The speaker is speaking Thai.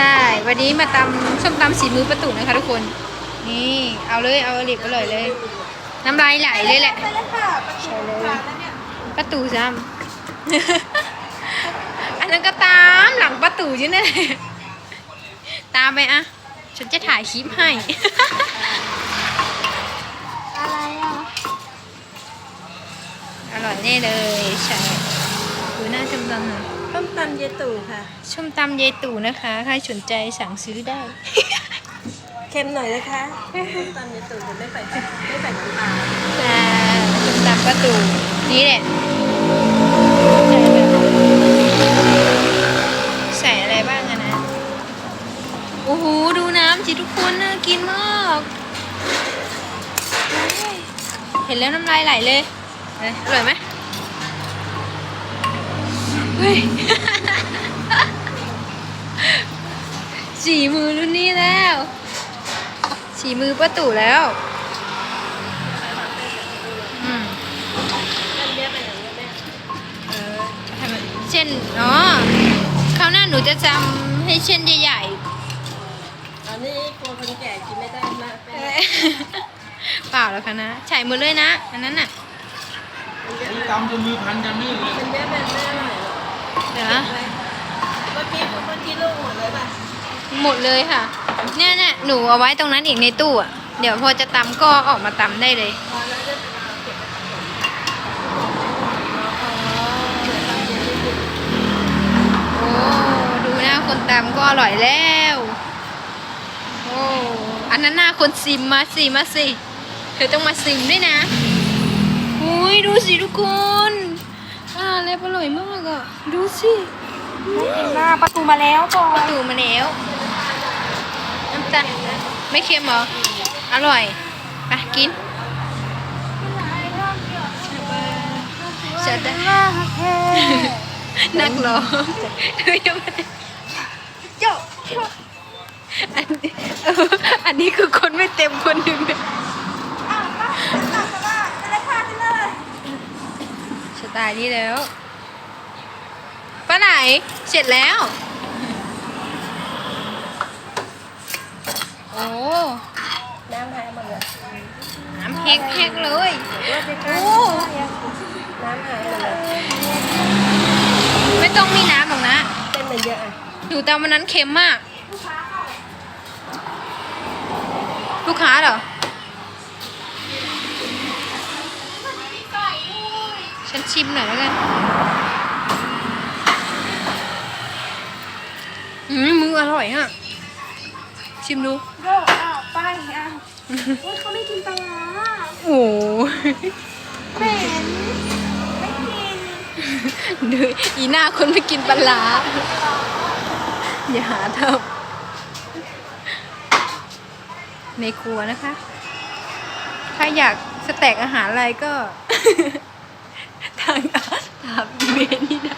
ช่ วันนี้มาตำส้มตำสีมือประตูนะคะทุกคน นี่เอาเลยเอาอริบอร่อยเลย น้ำลายไหลเลยแหละไปเลยค่ะประตูค่ะแล้วเนี่ยประตูซ้ำ อันนั้นก็ตามหลังประตูอยู่นั่นแหละตามไปอะฉันจะถ่ายคลิปให้ อะไรอะ อร่อยแน่เลย ใช่ดูหน้าจำลองหน่อย ต้มตำเยตู่ค่ะส้มตำยายตู่นะคะ ใครสนใจสั่งซื้อได้ เค็มหน่อยนะคะต้มตำเยตู่จะไม่ใส่ไม่ใส่น้ำตาลจ้าส้มตำประตูนี่แหละใส่อะไรบ้างอะนะโอ้โหดูน้ำสิทุกคนน่ากินมากเฮ้ยเห็นแล้วน้ำลายไหลเลยเอ้ยอร่อยไหม เฮ้ยสีมือรุ่นนี้แล้วสีมือป้าตู่แล้วอืมมันเยอะไปหน่อยแม่เออทำไมเช่นอ๋อคราวหน้าหนูจะจำให้เช่นใหญ่อันนี้กลัวคนแก่กินไม่ได้มากๆเป็นเอ้ยเปล่าแล้วคะนะใส่หมดเลยนะ อันนั้นน่ะนี่ตำจนมือพันกันนี่เลยมัน เยอะแบบไม่อร่อยหรอกเดี๋ยวนะเมื่อกี้เมื่อกี้ลูกหมดเลยป่ะหมดเลยค่ะ เนี่ยเนี่ยหนูเอาไว้ตรงนั้นอีกในตู้อะ เดี๋ยวพอจะตำก็ออกมาตำได้เลยพอแล้วจะเก็บโอ้ ดูหน้าคนตำก็อร่อยแล้ว โอ้ อันนั้นหน้าคนซิมมาสิมาสิ เธอต้องมาซิมด้วยนะ อุ้ยดูสิทุกคน อ่าแล้วอร่อยมากอะ ดูสิหน้าประตูมาแล้วก่อประนตูมาแล้วน้ำตาลไม่เค็มเหรอ อร่อยไปกินเสร็จแล้วนักร้องเฮ้ยยังไม่ได้โจ๊ะอันนี้เอออันนี้คือคนไม่เต็มคนหนึ่งนะส ไตล์นี้แล้วป้าไหนเสร็จแล้ว โอ้น้ำหายหมดเลยน้ำแพกๆเลยโอ้น้ำหายหมดเลยไม่ต้องมีน้ำหรอกนะเส้นมันเยอะอะหนูตอนวันนั้นเค็มมาก ลูกค้าเหรอ ฉันชิมหน่อยแล้วกันอืมมืออร่อยฮะ ชิมดูโยกอ้าวไปอ้าวโอ้ยเขาไม่กินปลาร้าโอ้โหเหม็นไม่กินดูอีหน้าคนไม่กินปลาร้าอย่าหาทำในครัวนะคะ ถ้าอยากสแต็กอาหารอะไรก็ ทางถามอีเมนี่ได้